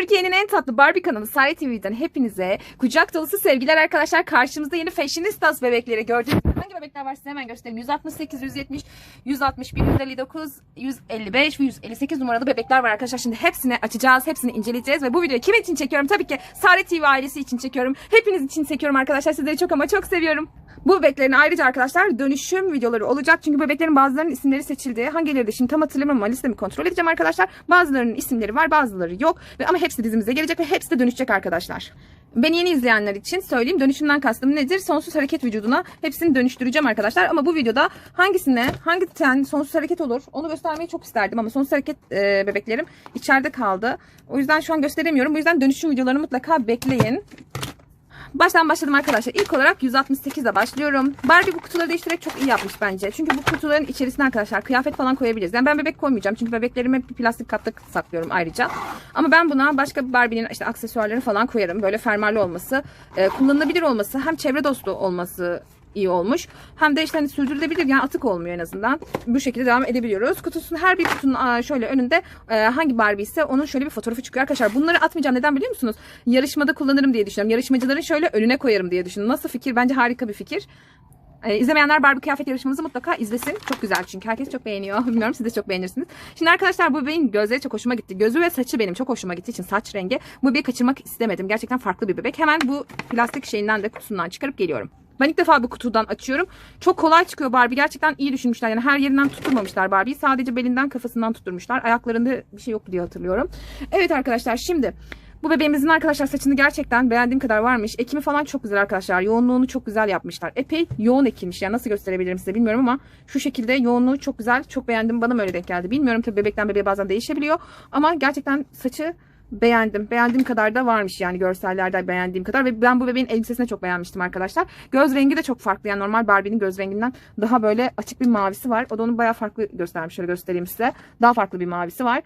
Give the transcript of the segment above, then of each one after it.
Türkiye'nin en tatlı Barbie kanalı Sare TV'den hepinize kucak dolusu sevgiler arkadaşlar. Karşımızda yeni Fashionistas bebekleri gördüğünüz hangi bebekler var size hemen göstereyim. 168, 170, 161, 159, 155 ve 158 numaralı bebekler var arkadaşlar. Şimdi hepsini açacağız, hepsini inceleyeceğiz ve bu videoyu kim için çekiyorum? Tabii ki Sare TV ailesi için çekiyorum. Hepiniz için çekiyorum arkadaşlar. Sizleri çok ama çok seviyorum. Bu bebeklerin ayrıca arkadaşlar dönüşüm videoları olacak. Çünkü bebeklerin bazılarının isimleri seçildi. Hangileri de şimdi tam hatırlamıyorum ama listemi kontrol edeceğim arkadaşlar. Bazılarının isimleri var bazıları yok. Ve ama hepsi dizimize gelecek ve hepsi de dönüşecek arkadaşlar. Beni yeni izleyenler için söyleyeyim. Dönüşümden kastım nedir? Sonsuz hareket vücuduna hepsini dönüştüreceğim arkadaşlar. Ama bu videoda hangisine, hangi ten sonsuz hareket olur onu göstermeyi çok isterdim. Ama sonsuz hareket e, bebeklerim içeride kaldı. O yüzden şu an gösteremiyorum. Bu yüzden dönüşüm videolarını mutlaka bekleyin. Baştan başladım arkadaşlar. İlk olarak 168 ile başlıyorum. Barbie bu kutuları değiştirerek çok iyi yapmış bence. Çünkü bu kutuların içerisine arkadaşlar kıyafet falan koyabiliriz. Yani ben bebek koymayacağım. Çünkü bebeklerimi bir plastik kapta saklıyorum ayrıca. Ama ben buna başka bir Barbie'nin işte aksesuarları falan koyarım. Böyle fermuarlı olması, e, kullanılabilir olması, hem çevre dostu olması iyi olmuş. Hem de işte hani sürdürülebilir yani atık olmuyor en azından. Bu şekilde devam edebiliyoruz. Kutusunun her bir kutunun şöyle önünde e, hangi Barbie ise onun şöyle bir fotoğrafı çıkıyor arkadaşlar. Bunları atmayacağım. Neden biliyor musunuz? Yarışmada kullanırım diye düşünüyorum. Yarışmacıların şöyle önüne koyarım diye düşünüyorum. Nasıl fikir? Bence harika bir fikir. Ee, izlemeyenler Barbie kıyafet yarışmamızı mutlaka izlesin. Çok güzel çünkü herkes çok beğeniyor. Bilmiyorum siz de çok beğenirsiniz. Şimdi arkadaşlar bu bebeğin gözleri çok hoşuma gitti. Gözü ve saçı benim çok hoşuma gittiği için saç rengi. Bu bebeği kaçırmak istemedim. Gerçekten farklı bir bebek. Hemen bu plastik şeyinden de kutusundan çıkarıp geliyorum. Ben ilk defa bu kutudan açıyorum. Çok kolay çıkıyor Barbie. Gerçekten iyi düşünmüşler. Yani her yerinden tutturmamışlar Barbie'yi. Sadece belinden kafasından tutturmuşlar. Ayaklarında bir şey yoktu diye hatırlıyorum. Evet arkadaşlar şimdi bu bebeğimizin arkadaşlar saçını gerçekten beğendiğim kadar varmış. Ekimi falan çok güzel arkadaşlar. Yoğunluğunu çok güzel yapmışlar. Epey yoğun ekilmiş. Yani nasıl gösterebilirim size bilmiyorum ama şu şekilde yoğunluğu çok güzel. Çok beğendim. Bana mı öyle denk geldi bilmiyorum. Tabii bebekten bebeğe bazen değişebiliyor. Ama gerçekten saçı beğendim. Beğendiğim kadar da varmış yani görsellerde beğendiğim kadar ve ben bu bebeğin elbisesini çok beğenmiştim arkadaşlar. Göz rengi de çok farklı yani normal Barbie'nin göz renginden daha böyle açık bir mavisi var. O da onu bayağı farklı göstermiş. Şöyle göstereyim size. Daha farklı bir mavisi var.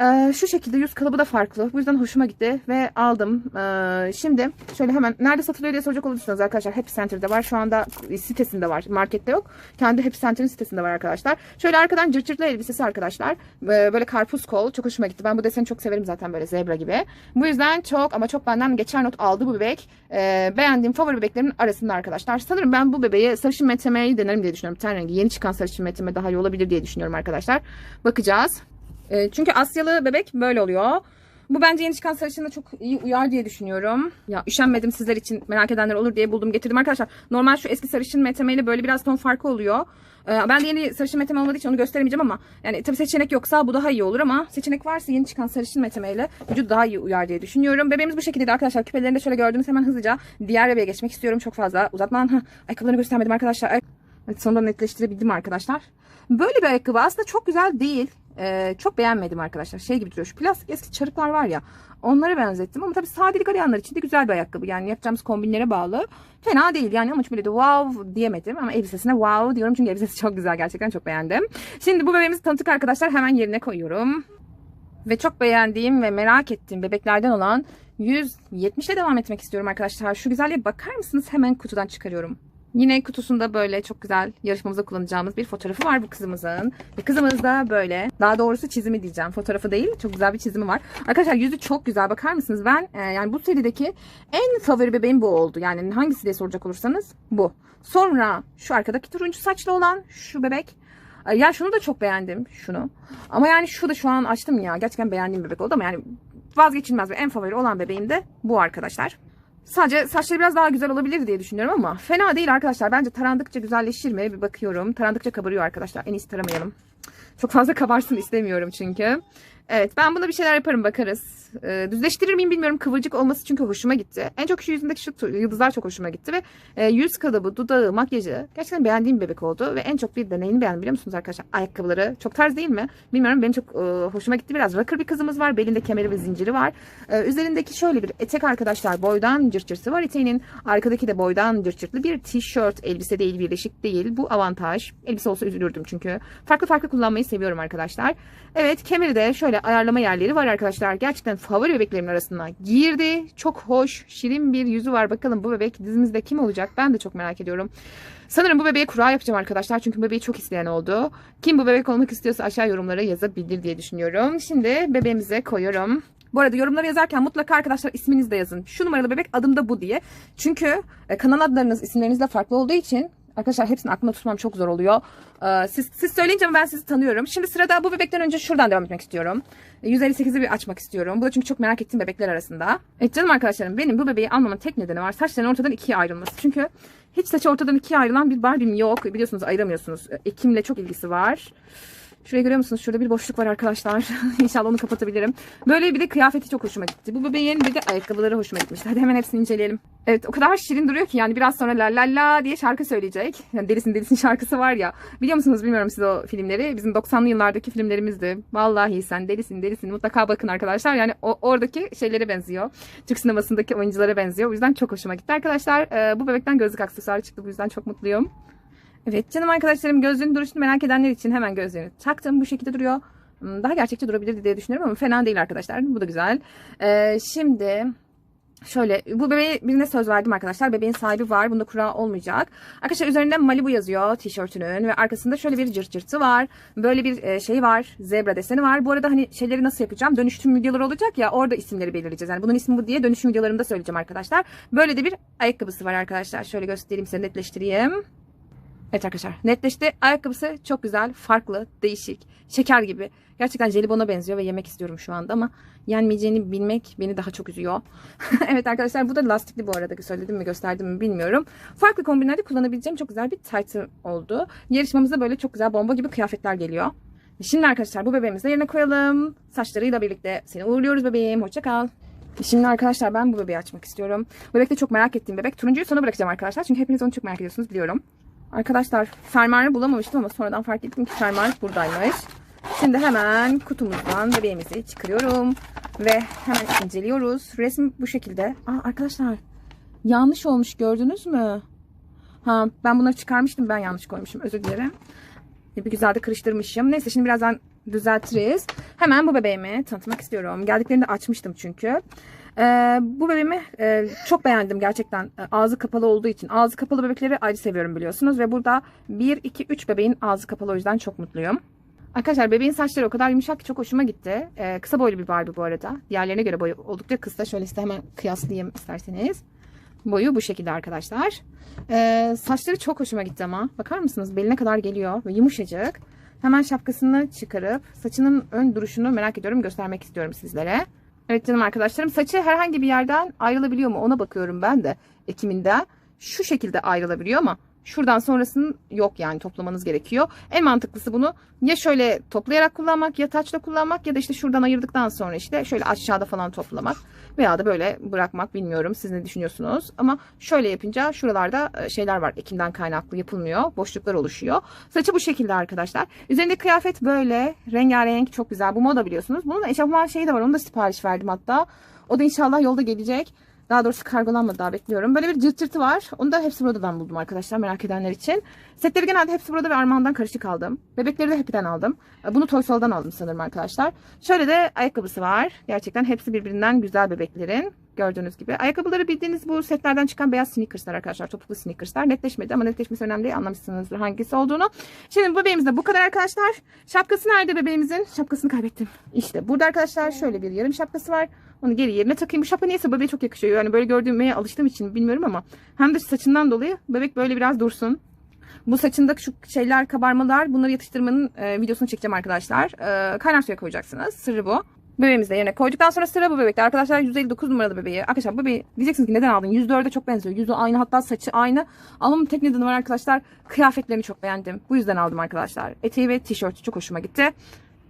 Ee, şu şekilde yüz kalıbı da farklı. Bu yüzden hoşuma gitti ve aldım. Ee, şimdi şöyle hemen nerede satılıyor diye soracak olursanız arkadaşlar Happy Center'da var. Şu anda sitesinde var. Markette yok. Kendi Happy Center'ın sitesinde var arkadaşlar. Şöyle arkadan cırcırtlı elbisesi arkadaşlar. Ee, böyle karpuz kol. Çok hoşuma gitti. Ben bu deseni çok severim zaten böyle zebra gibi. Bu yüzden çok ama çok benden geçer not aldı bu bebek. Ee, beğendiğim favori bebeklerimin arasında arkadaşlar. Sanırım ben bu bebeği sarışın metemeyi denerim diye düşünüyorum. Ten rengi. Yeni çıkan sarışın meteme daha iyi olabilir diye düşünüyorum arkadaşlar. Bakacağız. E, çünkü Asyalı bebek böyle oluyor. Bu bence yeni çıkan sarışına çok iyi uyar diye düşünüyorum. Ya üşenmedim sizler için merak edenler olur diye buldum getirdim arkadaşlar. Normal şu eski sarışın metemeyle böyle biraz ton farkı oluyor. Ee, ben de yeni sarışın meteme olmadığı için onu gösteremeyeceğim ama yani tabii seçenek yoksa bu daha iyi olur ama seçenek varsa yeni çıkan sarışın metemeyle vücut daha iyi uyar diye düşünüyorum. Bebeğimiz bu şekilde arkadaşlar. Küpelerini de şöyle gördüğünüz hemen hızlıca diğer bebeğe geçmek istiyorum. Çok fazla uzatmadan. Heh, ayakkabılarını göstermedim arkadaşlar. Ay Evet, sonunda netleştirebildim arkadaşlar. Böyle bir ayakkabı aslında çok güzel değil. Ee, çok beğenmedim arkadaşlar. Şey gibi duruyor. Şu plastik eski çarıklar var ya. Onlara benzettim ama tabii sadelik arayanlar için de güzel bir ayakkabı. Yani yapacağımız kombinlere bağlı. Fena değil yani ama böyle de wow diyemedim. Ama elbisesine wow diyorum çünkü elbisesi çok güzel. Gerçekten çok beğendim. Şimdi bu bebeğimizi tanıtık arkadaşlar hemen yerine koyuyorum. Ve çok beğendiğim ve merak ettiğim bebeklerden olan 170 ile devam etmek istiyorum arkadaşlar. Şu güzelliğe bakar mısınız? Hemen kutudan çıkarıyorum. Yine kutusunda böyle çok güzel yarışmamızda kullanacağımız bir fotoğrafı var bu kızımızın. Ve kızımız da böyle. Daha doğrusu çizimi diyeceğim. Fotoğrafı değil. Çok güzel bir çizimi var. Arkadaşlar yüzü çok güzel. Bakar mısınız? Ben e, yani bu serideki en favori bebeğim bu oldu. Yani hangisi diye soracak olursanız bu. Sonra şu arkadaki turuncu saçlı olan şu bebek. E, ya şunu da çok beğendim. Şunu. Ama yani şu da şu an açtım ya. Gerçekten beğendiğim bebek oldu ama yani vazgeçilmez ve en favori olan bebeğim de bu arkadaşlar. Sadece saçları biraz daha güzel olabilir diye düşünüyorum ama fena değil arkadaşlar. Bence tarandıkça güzelleşir mi? Bir bakıyorum. Tarandıkça kabarıyor arkadaşlar. En iyisi taramayalım. Çok fazla kabarsın istemiyorum çünkü. Evet ben buna bir şeyler yaparım bakarız. Ee, düzleştirir miyim bilmiyorum kıvırcık olması çünkü hoşuma gitti. En çok şu yüzündeki şu yıldızlar çok hoşuma gitti ve e, yüz kalıbı, dudağı, makyajı gerçekten beğendiğim bir bebek oldu. Ve en çok bir deneyini beğendim biliyor musunuz arkadaşlar? Ayakkabıları çok tarz değil mi? Bilmiyorum benim çok e, hoşuma gitti biraz. Rocker bir kızımız var. Belinde kemeri ve zinciri var. E, üzerindeki şöyle bir etek arkadaşlar boydan cırcırsı var. Eteğinin arkadaki de boydan cırcırtlı bir tişört. Elbise değil, birleşik değil. Bu avantaj. Elbise olsa üzülürdüm çünkü. Farklı farklı kullanmayı seviyorum arkadaşlar. Evet kemeri de şöyle ayarlama yerleri var arkadaşlar. Gerçekten favori bebeklerimin arasına girdi. Çok hoş, şirin bir yüzü var. Bakalım bu bebek dizimizde kim olacak? Ben de çok merak ediyorum. Sanırım bu bebeğe kura yapacağım arkadaşlar. Çünkü bebeği çok isteyen oldu. Kim bu bebek olmak istiyorsa aşağı yorumlara yazabilir diye düşünüyorum. Şimdi bebeğimize koyuyorum. Bu arada yorumlara yazarken mutlaka arkadaşlar isminizi de yazın. Şu numaralı bebek adım da bu diye. Çünkü e, kanal adlarınız isimlerinizle farklı olduğu için arkadaşlar hepsini aklımda tutmam çok zor oluyor. Ee, siz, siz söyleyince ben sizi tanıyorum. Şimdi sırada bu bebekten önce şuradan devam etmek istiyorum. E, 158'i bir açmak istiyorum. Bu da çünkü çok merak ettiğim bebekler arasında. Evet canım arkadaşlarım benim bu bebeği almamın tek nedeni var. Saçların ortadan ikiye ayrılması. Çünkü hiç saçı ortadan ikiye ayrılan bir Barbie'm yok. Biliyorsunuz ayıramıyorsunuz. E, Ekim'le çok ilgisi var. Şurayı görüyor musunuz? Şurada bir boşluk var arkadaşlar. İnşallah onu kapatabilirim. Böyle bir de kıyafeti çok hoşuma gitti. Bu bebeğin bir de ayakkabıları hoşuma gitmişti. Hadi hemen hepsini inceleyelim. Evet o kadar şirin duruyor ki yani biraz sonra la la la diye şarkı söyleyecek. Yani Delisin Delisin şarkısı var ya. Biliyor musunuz bilmiyorum siz o filmleri. Bizim 90'lı yıllardaki filmlerimizdi. Vallahi sen delisin delisin. Mutlaka bakın arkadaşlar. Yani o, oradaki şeylere benziyor. Türk sinemasındaki oyunculara benziyor. O yüzden çok hoşuma gitti arkadaşlar. Ee, bu bebekten gözlük aksesuarı çıktı. Bu yüzden çok mutluyum. Evet canım arkadaşlarım gözlüğün duruşunu merak edenler için hemen gözlüğünü taktım. Bu şekilde duruyor. Hmm, Daha gerçekçi durabilirdi diye düşünüyorum ama fena değil arkadaşlar. Bu da güzel. Ee, şimdi şöyle bu bebeğe birine söz verdim arkadaşlar. Bebeğin sahibi var. Bunda kura olmayacak. Arkadaşlar üzerinde Malibu yazıyor tişörtünün ve arkasında şöyle bir cırt cırtı var. Böyle bir şey var. Zebra deseni var. Bu arada hani şeyleri nasıl yapacağım? Dönüştüm videoları olacak ya orada isimleri belirleyeceğiz. Yani bunun ismi bu diye dönüşüm videolarımda söyleyeceğim arkadaşlar. Böyle de bir ayakkabısı var arkadaşlar. Şöyle göstereyim size netleştireyim. Evet arkadaşlar netleşti. Ayakkabısı çok güzel, farklı, değişik, şeker gibi. Gerçekten jelibona benziyor ve yemek istiyorum şu anda ama yenmeyeceğini bilmek beni daha çok üzüyor. evet arkadaşlar bu da lastikli bu arada söyledim mi gösterdim mi bilmiyorum. Farklı kombinlerde kullanabileceğim çok güzel bir taytı oldu. Yarışmamızda böyle çok güzel bomba gibi kıyafetler geliyor. Şimdi arkadaşlar bu bebeğimizi de yerine koyalım. Saçlarıyla birlikte seni uğurluyoruz bebeğim. Hoşça kal. Şimdi arkadaşlar ben bu bebeği açmak istiyorum. Bebek de çok merak ettiğim bebek. Turuncuyu sona bırakacağım arkadaşlar. Çünkü hepiniz onu çok merak ediyorsunuz biliyorum. Arkadaşlar fermuarı bulamamıştım ama sonradan fark ettim ki fermuar buradaymış. Şimdi hemen kutumuzdan bebeğimizi çıkarıyorum. Ve hemen inceliyoruz. Resim bu şekilde. Aa, arkadaşlar yanlış olmuş gördünüz mü? Ha, ben bunları çıkarmıştım. Ben yanlış koymuşum. Özür dilerim. Bir güzel de karıştırmışım. Neyse şimdi birazdan düzeltiriz. Hemen bu bebeğimi tanıtmak istiyorum. Geldiklerinde açmıştım çünkü. Ee, bu bebeğimi e, çok beğendim gerçekten. E, Ağzı kapalı olduğu için. Ağzı kapalı bebekleri ayrı seviyorum biliyorsunuz. Ve burada 1, 2, 3 bebeğin ağzı kapalı o yüzden çok mutluyum. Arkadaşlar bebeğin saçları o kadar yumuşak ki çok hoşuma gitti. Ee, kısa boylu bir Barbie bu arada. Diğerlerine göre boyu oldukça kısa. Şöyle size hemen kıyaslayayım isterseniz. Boyu bu şekilde arkadaşlar. Ee, saçları çok hoşuma gitti ama. Bakar mısınız? Beline kadar geliyor ve yumuşacık. Hemen şapkasını çıkarıp saçının ön duruşunu merak ediyorum. Göstermek istiyorum sizlere. Evet canım arkadaşlarım saçı herhangi bir yerden ayrılabiliyor mu ona bakıyorum ben de ekiminde. Şu şekilde ayrılabiliyor ama şuradan sonrasının yok yani toplamanız gerekiyor. En mantıklısı bunu ya şöyle toplayarak kullanmak ya taçla kullanmak ya da işte şuradan ayırdıktan sonra işte şöyle aşağıda falan toplamak veya da böyle bırakmak bilmiyorum siz ne düşünüyorsunuz. Ama şöyle yapınca şuralarda e, şeyler var ekimden kaynaklı yapılmıyor boşluklar oluşuyor. Saçı bu şekilde arkadaşlar. Üzerinde kıyafet böyle rengarenk çok güzel bu moda biliyorsunuz. Bunun eşofman şeyi de var onu da sipariş verdim hatta. O da inşallah yolda gelecek. Daha doğrusu kargolanmadı daha bekliyorum. Böyle bir cırt cırtı var. Onu da hepsi buradan buldum arkadaşlar merak edenler için. Setleri genelde hepsi burada ve armağandan karışık aldım. Bebekleri de Happy'den aldım. Bunu Toy Sol'dan aldım sanırım arkadaşlar. Şöyle de ayakkabısı var. Gerçekten hepsi birbirinden güzel bebeklerin. Gördüğünüz gibi. Ayakkabıları bildiğiniz bu setlerden çıkan beyaz sneakerslar arkadaşlar. Topuklu sneakerslar. Netleşmedi ama netleşmesi önemli değil. Anlamışsınızdır hangisi olduğunu. Şimdi bebeğimiz de bu kadar arkadaşlar. Şapkası nerede bebeğimizin? Şapkasını kaybettim. İşte burada arkadaşlar şöyle bir yarım şapkası var. Onu geri yerine takayım. Bu şapka niyeyse bebeğe çok yakışıyor. Yani böyle gördüğüme alıştığım için bilmiyorum ama hem de saçından dolayı bebek böyle biraz dursun. Bu saçında şu şeyler kabarmalar bunları yatıştırmanın e, videosunu çekeceğim arkadaşlar. E, kaynar suya koyacaksınız. Sırrı bu. Bebeğimizi de yerine koyduktan sonra sıra bu bebekte. Arkadaşlar 159 numaralı bebeği. Arkadaşlar bebeği diyeceksiniz ki neden aldın? 104'e çok benziyor. Yüzü aynı hatta saçı aynı. Almamın tek nedeni var arkadaşlar. Kıyafetlerini çok beğendim. Bu yüzden aldım arkadaşlar. Eteği ve tişörtü çok hoşuma gitti.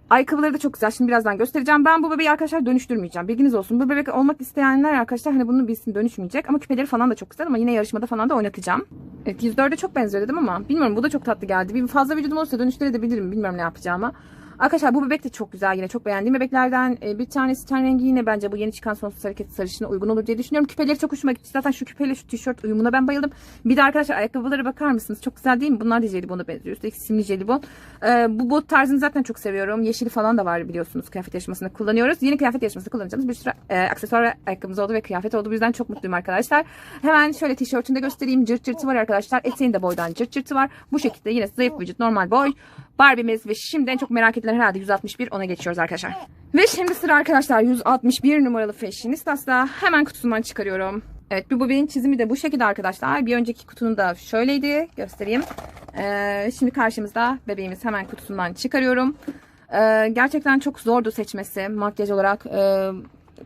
Ayakkabıları da çok güzel. Şimdi birazdan göstereceğim. Ben bu bebeği arkadaşlar dönüştürmeyeceğim. Bilginiz olsun. Bu bebek olmak isteyenler arkadaşlar hani bunu bilsin dönüşmeyecek. Ama küpeleri falan da çok güzel ama yine yarışmada falan da oynatacağım. Evet 104'e çok benziyor dedim ama bilmiyorum bu da çok tatlı geldi. Bir fazla vücudum olursa dönüştürebilirim. Bilmiyorum ne yapacağımı. Arkadaşlar bu bebek de çok güzel yine çok beğendiğim bebeklerden e, bir tanesi ten rengi yine bence bu yeni çıkan sonsuz hareket sarışına uygun olur diye düşünüyorum. Küpeleri çok hoşuma gitti. Zaten şu küpeyle şu tişört uyumuna ben bayıldım. Bir de arkadaşlar ayakkabılara bakar mısınız? Çok güzel değil mi? Bunlar da jelibona benziyor. Üstelik simli jelibon. E, bu bot tarzını zaten çok seviyorum. Yeşili falan da var biliyorsunuz. Kıyafet yarışmasında kullanıyoruz. Yeni kıyafet yarışmasında kullanacağımız bir sürü e, aksesuar ve ayakkabımız oldu ve kıyafet oldu. Bu yüzden çok mutluyum arkadaşlar. Hemen şöyle tişörtünü de göstereyim. Cırt cırtı var arkadaşlar. Eteğin de boydan cırt cırtı var. Bu şekilde yine zayıf vücut normal boy. Barbie'miz ve şimdi en çok merak edilen herhalde 161 ona geçiyoruz arkadaşlar. Ve şimdi sıra arkadaşlar 161 numaralı Fashionistas'ta hemen kutusundan çıkarıyorum. Evet bu bebeğin çizimi de bu şekilde arkadaşlar. Bir önceki kutunun da şöyleydi. Göstereyim. Ee, şimdi karşımızda bebeğimiz hemen kutusundan çıkarıyorum. Ee, gerçekten çok zordu seçmesi makyaj olarak. Ee,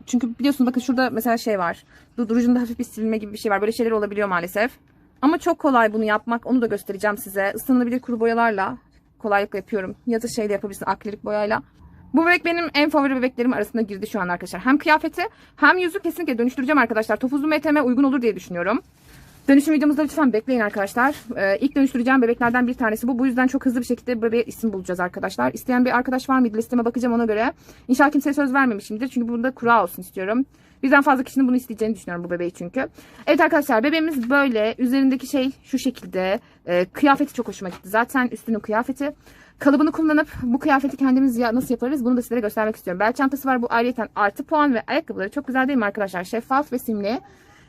çünkü biliyorsunuz bakın şurada mesela şey var. Dudurucunda hafif bir silme gibi bir şey var. Böyle şeyler olabiliyor maalesef. Ama çok kolay bunu yapmak. Onu da göstereceğim size. Islanabilir kuru boyalarla kolaylıkla yapıyorum. Ya da şeyle yapabilirsin akrilik boyayla. Bu bebek benim en favori bebeklerim arasında girdi şu an arkadaşlar. Hem kıyafeti hem yüzü kesinlikle dönüştüreceğim arkadaşlar. Topuzlu meteme uygun olur diye düşünüyorum. Dönüşüm videomuzda lütfen bekleyin arkadaşlar. Ee, ilk dönüştüreceğim bebeklerden bir tanesi bu. Bu yüzden çok hızlı bir şekilde bebeğe isim bulacağız arkadaşlar. İsteyen bir arkadaş var mıydı? Listeme bakacağım ona göre. İnşallah kimseye söz vermemişimdir. Çünkü bunda kura olsun istiyorum. Bizden fazla kişinin bunu isteyeceğini düşünüyorum bu bebeği çünkü. Evet arkadaşlar bebeğimiz böyle. Üzerindeki şey şu şekilde. Ee, kıyafeti çok hoşuma gitti. Zaten üstünün kıyafeti. Kalıbını kullanıp bu kıyafeti kendimiz ya nasıl yaparız bunu da sizlere göstermek istiyorum. Bel çantası var bu ayrıyeten artı puan ve ayakkabıları çok güzel değil mi arkadaşlar? Şeffaf ve simli.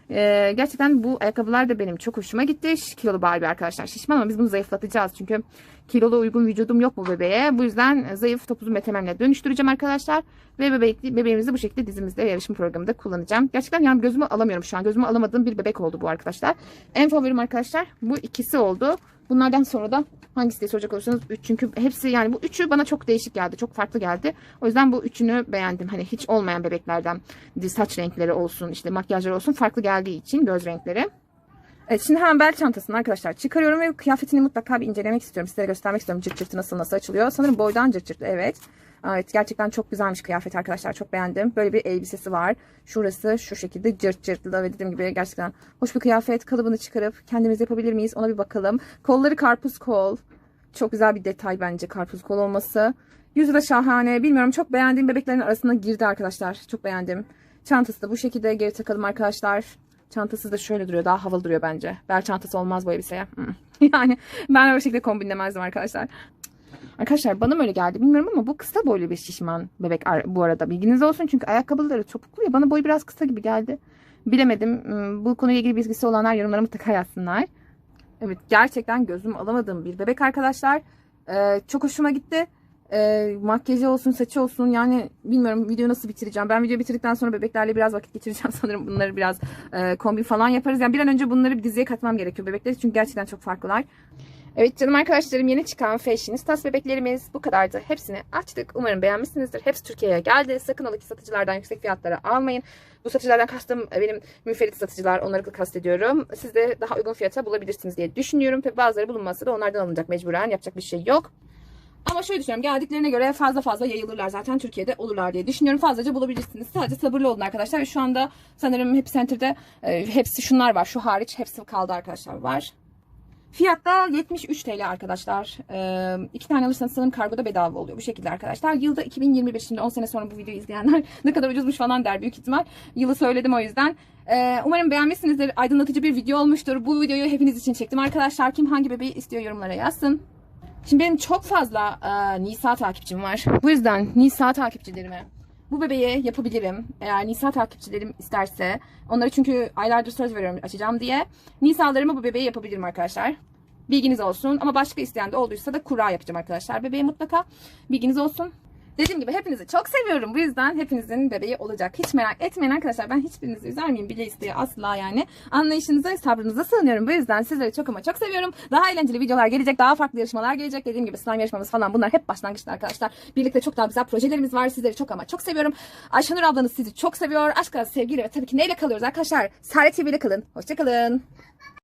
Ee, gerçekten bu ayakkabılar da benim çok hoşuma gitti. Kilolu Barbie arkadaşlar. Şişman ama biz bunu zayıflatacağız. Çünkü kilolu uygun vücudum yok bu bebeğe. Bu yüzden zayıf topuzlu metememle dönüştüreceğim arkadaşlar. Ve bebek, bebeğimizi bu şekilde dizimizde ve yarışma programında kullanacağım. Gerçekten yani gözümü alamıyorum şu an. Gözümü alamadığım bir bebek oldu bu arkadaşlar. En favorim arkadaşlar bu ikisi oldu. Bunlardan sonra da hangisi diye soracak olursanız 3. Çünkü hepsi yani bu üçü bana çok değişik geldi. Çok farklı geldi. O yüzden bu üçünü beğendim. Hani hiç olmayan bebeklerden saç renkleri olsun işte makyajları olsun farklı geldiği için göz renkleri. Evet şimdi hemen bel çantasını arkadaşlar çıkarıyorum ve kıyafetini mutlaka bir incelemek istiyorum. Sizlere göstermek istiyorum cırt cırtı nasıl nasıl açılıyor. Sanırım boydan cırt cırtı evet. Evet gerçekten çok güzelmiş kıyafet arkadaşlar çok beğendim. Böyle bir elbisesi var. Şurası şu şekilde cırt cırtlı ve dediğim gibi gerçekten hoş bir kıyafet. Kalıbını çıkarıp kendimiz yapabilir miyiz ona bir bakalım. Kolları karpuz kol. Çok güzel bir detay bence karpuz kol olması. Yüzü de şahane. Bilmiyorum çok beğendiğim bebeklerin arasına girdi arkadaşlar. Çok beğendim. Çantası da bu şekilde geri takalım arkadaşlar. Çantası da şöyle duruyor. Daha havalı duruyor bence. Bel çantası olmaz bu elbiseye. Hmm. yani ben öyle şekilde kombinlemezdim arkadaşlar. Arkadaşlar bana mı öyle geldi bilmiyorum ama bu kısa boylu bir şişman bebek bu arada. Bilginiz olsun çünkü ayakkabıları topuklu ya. Bana boyu biraz kısa gibi geldi. Bilemedim. Hmm, Bu konuyla ilgili bilgisi olanlar yorumlara mutlaka yazsınlar. Evet gerçekten gözüm alamadığım bir bebek arkadaşlar. Ee, çok hoşuma gitti. Ee, makyajı olsun saçı olsun yani bilmiyorum videoyu nasıl bitireceğim. Ben videoyu bitirdikten sonra bebeklerle biraz vakit geçireceğim sanırım. Bunları biraz e, kombin falan yaparız. Yani bir an önce bunları bir diziye katmam gerekiyor bebekleri çünkü gerçekten çok farklılar. Evet canım arkadaşlarım yeni çıkan Fashionistas bebeklerimiz bu kadardı. Hepsini açtık. Umarım beğenmişsinizdir. Hepsi Türkiye'ye geldi. Sakın ola satıcılardan yüksek fiyatlara almayın. Bu satıcılardan kastım e, benim müferit satıcılar. Onları kastediyorum. Siz de daha uygun fiyata bulabilirsiniz diye düşünüyorum. Ve bazıları bulunmazsa da onlardan alınacak mecburen. Yapacak bir şey yok. Ama şöyle düşünüyorum. Geldiklerine göre fazla fazla yayılırlar zaten. Türkiye'de olurlar diye düşünüyorum. Fazlaca bulabilirsiniz. Sadece sabırlı olun arkadaşlar. Şu anda sanırım Happy Center'da e, hepsi şunlar var. Şu hariç hepsi kaldı arkadaşlar var. Fiyatta 73 TL arkadaşlar. Ee, iki tane alırsanız sanırım kargoda bedava oluyor. Bu şekilde arkadaşlar. Yılda 2021 şimdi 10 sene sonra bu videoyu izleyenler ne kadar ucuzmuş falan der büyük ihtimal. Yılı söyledim o yüzden. Ee, umarım beğenmişsinizdir. Aydınlatıcı bir video olmuştur. Bu videoyu hepiniz için çektim arkadaşlar. Kim hangi bebeği istiyor yorumlara yazsın. Şimdi benim çok fazla e, Nisa takipçim var. Bu yüzden Nisa takipçilerime bu bebeği yapabilirim. Eğer Nisa takipçilerim isterse. Onlara çünkü aylardır söz veriyorum açacağım diye. Nisa'larıma bu bebeği yapabilirim arkadaşlar. Bilginiz olsun. Ama başka isteyen de olduysa da kura yapacağım arkadaşlar. Bebeğe mutlaka bilginiz olsun. Dediğim gibi hepinizi çok seviyorum. Bu yüzden hepinizin bebeği olacak. Hiç merak etmeyin arkadaşlar. Ben hiçbirinizi üzer miyim bile isteye asla yani. Anlayışınıza, sabrınıza sığınıyorum. Bu yüzden sizleri çok ama çok seviyorum. Daha eğlenceli videolar gelecek. Daha farklı yarışmalar gelecek. Dediğim gibi slime yarışmamız falan bunlar hep başlangıçta arkadaşlar. Birlikte çok daha güzel projelerimiz var. Sizleri çok ama çok seviyorum. Ayşenur ablanız sizi çok seviyor. Aşk arası sevgiyle ve tabii ki neyle kalıyoruz arkadaşlar? Sare TV ile kalın. Hoşçakalın.